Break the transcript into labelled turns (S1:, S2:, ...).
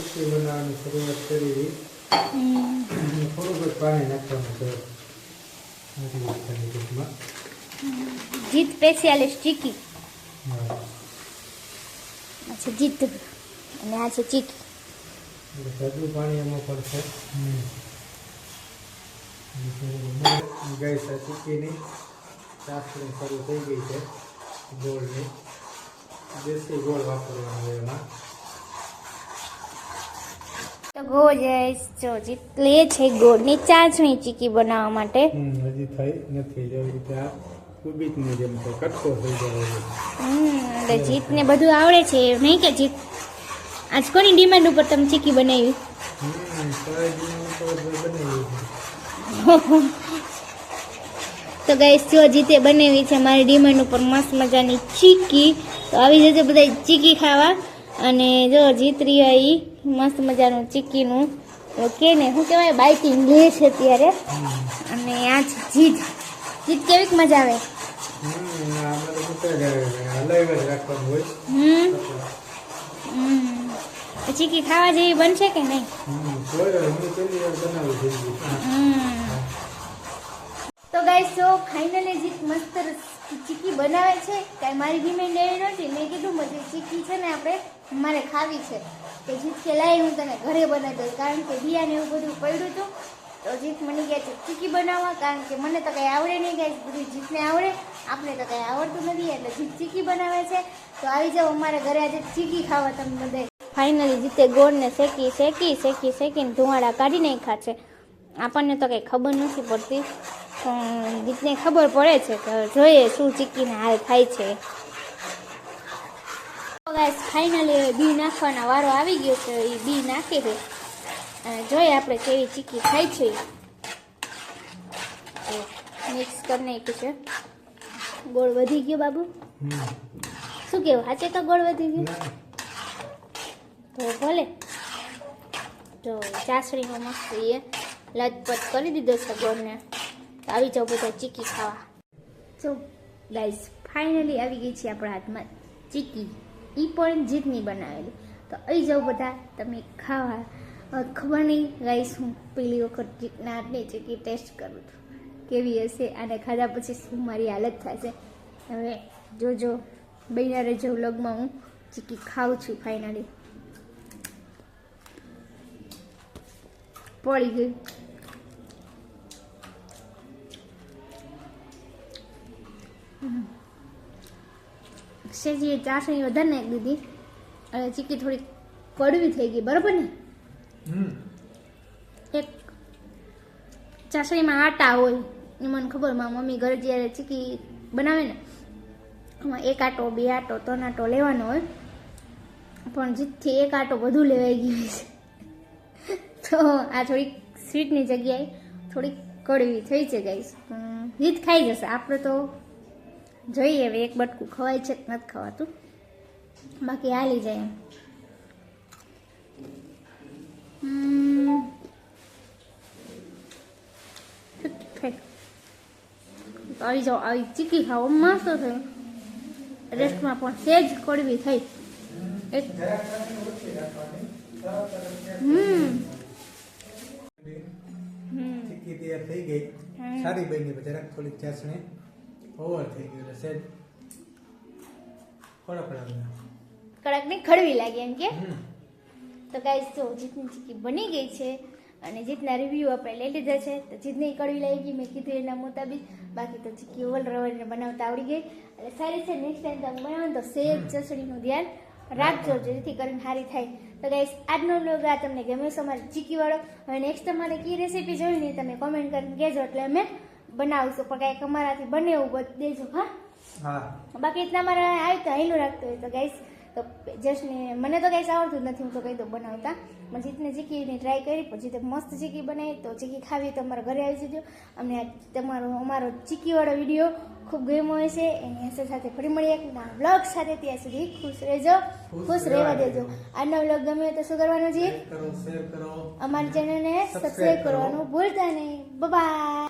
S1: ચીક્કી બનાવવાની શરૂઆત કરી.
S2: હમ.
S1: થોડુંક પાણી નાખવાનું છે. ટૂંકમાં.
S2: જીત સ્પેશિયાલિસ્ટ ચીકી. અચ્છા જીત. અને આ છે ચીકી.
S1: સાદું પાણી એમાં પડશે ગઈ છે ચીકીની. ચાસણી શરૂ થઈ ગઈ છે ગોળની. દેશી ગોળ વાપરવાનો એમાં.
S2: તો ગો જઈશ જો જીત લે છે ગોળની ચાસણી ચીકી બનાવવા માટે.
S1: હજી થઈ નથી જેવી રીતે આ કુબીટની જેમ છે કટકો થઈ જાય
S2: હમ, એટલે જીતને બધું આવડે છે નહીં કે જીત. આજ કોની ડિમાન્ડ ઉપર તમે ચીકી બનાવી? તો ગાઈસ જો જીતે બનાવી છે મારી ડિમાન્ડ ઉપર મસ્ત મજાની ચીકી. તો આવી જશે બધા ચીકી ખાવા. અને જો જીત રહ્યા ઈ મસ્ત મજાનું ચીકીનું. તો કે ને શું કહેવાય બાઇકિંગ લે છે ત્યારે અને આ છે જીત જીત કેવીક મજા આવે? ચીકી ખાવા જેવી બનશે કે નહીં. તો ગાઈસ સો ફાઇનલી જીત મસ્ત ચીકી બનાવે છે. કાંઈ મારી ડિમાન્ડ એવી નહોતી. મેં કીધું મજે ચીકી છે ને આપણે મારે ખાવી છે. તો જીત કે લાવી હું તને ઘરે બનાવી દઉં. કારણ કે બિયાને એવું બધું પડ્યું હતું, તો જીત મને ગયા છે ચીકી બનાવવા. કારણ કે મને તો કંઈ આવડે નહીં ગાઈસ, બધું જીતને આવડે. આપણે તો કંઈ આવડતું નથી, એટલે જીત ચીકી બનાવે છે. તો આવી જાઓ અમારે ઘરે આજે ચીકી ખાવા તમે બધા ફાઇનલી જીતે ગોળને શેકી શેકી શેકી, શેકીને ધુવાડા કાઢી નાખ્યા છે. આપણને તો કંઈ ખબર નથી પડતી, પણ જીતને ખબર પડે છે કે જોઈએ શું ચીકીને હાલ થાય છે. ફાઇનલી બી નાખવાના વારો આવી ગયો છે એ બી નાખી દે. અને જોઈએ આપણે કેવી ચીકી થાય છે. મિક્સ કરી નાખ્યું છે. ગોળ વધી ગયો બાબુ? શું કેવું? સાચે તો ગોળ વધી ગયું? તો ભલે. તો ચાસણીમાં મસ્ત એ લચપચ કરી દીધો છે ગોળને. તો આવી જાવ બધા ચીકી ખાવા. તો ગાઈસ ફાઇનલી આવી ગઈ છે આપણા હાથમાં ચીકી. એ પણ જીતની બનાવેલી. તો આવી જાઓ બધા, તમે ખાવા. ખબર નહીં ગાઈશ હું પેલી વખત જીતના જગ્યાએ ટેસ્ટ કરું છું. કેવી હશે અને ખાધા પછી શું મારી હાલત થશે. હવે જોજો, બન્યા રહેજો વ્લોગમાં હું ચીકી ખાઉં છું ફાઇનલી પડી ગઈ હમ. સેજીએ ચાસણી વધારે નાખી દીધી. અને ચીકી થોડી કડવી થઈ ગઈ બરોબર ને? એક ચાસણીમાં આટા હોય એ મને ખબર મારા મમ્મી ઘરે જ્યારે ચીકી બનાવે ને એમાં એક આટો બે આટો ત્રણ આટો લેવાનો હોય. પણ જીતથી એક આટો વધુ લેવાઈ ગયો છે. તો આ થોડીક સ્વીટની જગ્યાએ થોડીક કડવી થઈ છે. ગાઈસ જીત ખાઈ જશે. આપણે તો જોઈએ હવે એક બટકું ખવાય છે કે નથી ખવાતું. બાકી હાલી જાય હમ. આવી જાઓ આવી ચીકી ખાઓ મસ્ત થયું રેસ્ટમાં પણ સેજ કડવી થઈ. હમ હમ.
S1: ચીક્કી તૈયાર થઈ ગઈ. સારી બની જરાક થોડીક ચાસણી ઓવર થઈ ગઈ એટલે સેજ કડક લાગે
S2: કડક ને ખડવી લાગી એમ કે? તો ગાઈસ જો જીતની ચીકી બની ગઈ છે અને જીતના રિવ્યૂ આપણે લઈ લીધા છે તો જીતની કડવી લાગી ગઈ મેં કીધું એના મુતાબિક. બાકી તો ચીકી ઓવલ રવરને બનાવતા આવડી ગઈ. એટલે સારી છે નેક્સ્ટ ટાઈમ તમે બનાવો તો સેજ ચસડીનું ધ્યાન રાખજો જેથી કરીને સારી થાય. તો ગાઈસ આજનો લોગ આ તમને ગમ્યો છે અમારી ચીકીવાળો. હવે નેક્સ્ટ તમારે કઈ રેસીપી જોઈને તમે કોમેન્ટ કરીને કહેજો એટલે અમે બનાવશું પણ કાંઈક અમારાથી બને એવું દેજો હા?
S1: હા.
S2: બાકી રીતના મારે આવી તો હેલું રાખતો હોય તો ગાઈસ તો જશને મને તો ગાઈસ આવડતું જ નથી હું તો કહી દઉં બનાવતા. પણ જીતને ચીકીને ટ્રાય કરી પછી તો મસ્ત ચીકી બનાવી તો ચીકી ખાવી તો અમારા ઘરે આવી જજો. અમને તમારો અમારો ચીકીવાળો વીડિયો ખૂબ ગમ્યો હશે એની હશે સાથે ફરી મળીએ એક ના બ્લોગ સાથે. ત્યાં સુધી ખુશ રહેજો ખુશ રહેવા દેજો. આજનો વ્લોગ ગમ્યો તો શું કરવાનું છે? અમારી ચેનલને સબસ્ક્રાઈબ કરવાનું ભૂલતા નહીં. બાય